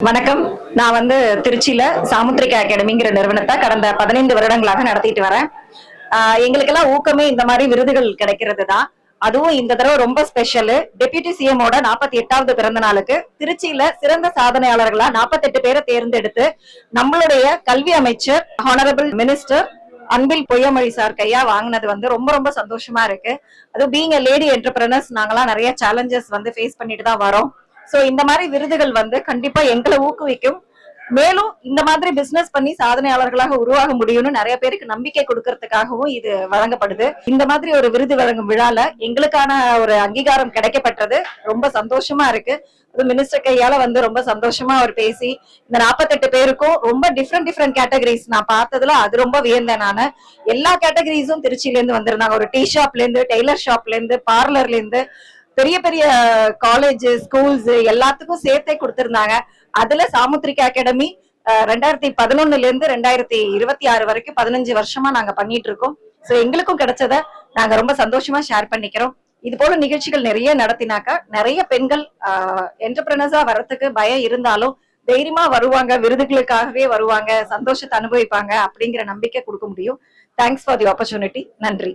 வணக்கம். நான் வந்து திருச்சியில சாமுத்திரிகா அகாடமிங்கிற நிறுவனத்தை கடந்த பதினைந்து வருடங்களாக நடத்திட்டு வரேன். ஆஹ் எங்களுக்கெல்லாம் ஊக்கமே இந்த மாதிரி விருதுகள் கிடைக்கிறது தான் அதுவும் இந்த தடவை ரொம்ப ஸ்பெஷலு. டெபியூட்டி சிஎமோட நாற்பத்தி எட்டாவது பிறந்த நாளுக்கு திருச்சியில சிறந்த சாதனையாளர்களா 48 பேரை தேர்ந்தெடுத்து நம்மளுடைய கல்வி அமைச்சர் honourable minister Anbil Poyyamozhi sir கையா வாங்கினது வந்து ரொம்ப ரொம்ப சந்தோஷமா இருக்கு. அதுவும் பீங் லேடி என்டர்பிரனர்ஸ் நாங்கெல்லாம் நிறைய சேலஞ்சஸ் வந்து ஃபேஸ் பண்ணிட்டு தான் வரோம். சோ இந்த மாதிரி விருதுகள் வந்து கண்டிப்பா எங்களை ஊக்குவிக்கும். மேலும் இந்த மாதிரி பிசினஸ் பண்ணி சாதனையாளர்களாக உருவாக முடியும்னு நிறைய பேருக்கு நம்பிக்கை கொடுக்கறதுக்காகவும் இது வழங்கப்படுது. இந்த மாதிரி ஒரு விருது வழங்கும் விழால எங்களுக்கான ஒரு அங்கீகாரம் கிடைக்கப்பட்டது. ரொம்ப சந்தோஷமா இருக்கு. அது மினிஸ்டர் கையால வந்து ரொம்ப சந்தோஷமா அவர் பேசி இந்த 48 பேருக்கும் ரொம்ப டிஃப்ரெண்ட் டிஃப்ரெண்ட் கேட்டகரிஸ் நான் பார்த்ததுல அது ரொம்ப வியந்தேன் நானு. எல்லா கேட்டகரிஸும் திருச்சியில இருந்து வந்திருந்தாங்க. ஒரு டீ ஷாப்ல இருந்து டெய்லர் ஷாப்ல இருந்து பார்லர்ல இருந்து பெரிய பெரிய காலேஜ் ஸ்கூல்ஸ் எல்லாத்துக்கும் சேர்த்தே கொடுத்திருந்தாங்க. அதுல சாமுத்திரிகா அகாடமி ரெண்டாயிரத்தி பதினொன்னுல இருந்து ரெண்டாயிரத்தி இருபத்தி ஆறு வரைக்கும் பதினஞ்சு வருஷமா நாங்க பண்ணிட்டு இருக்கோம். சோ எங்களுக்கும் கிடைச்சத நாங்க ரொம்ப சந்தோஷமா ஷேர் பண்ணிக்கிறோம். இது போல நிகழ்ச்சிகள் நிறைய நடத்தினாக்கா நிறைய பெண்கள் என்டர்பிரனர்ஸா வர்றதுக்கு பயம் இருந்தாலும் தைரியமா வருவாங்க விருதுகளுக்காகவே வருவாங்க சந்தோஷத்தை அனுபவிப்பாங்க அப்படிங்கிற நம்பிக்கை கொடுக்க முடியும். தேங்க்ஸ் ஃபார் தி ஆப்பர்ச்சுனிட்டி நன்றி.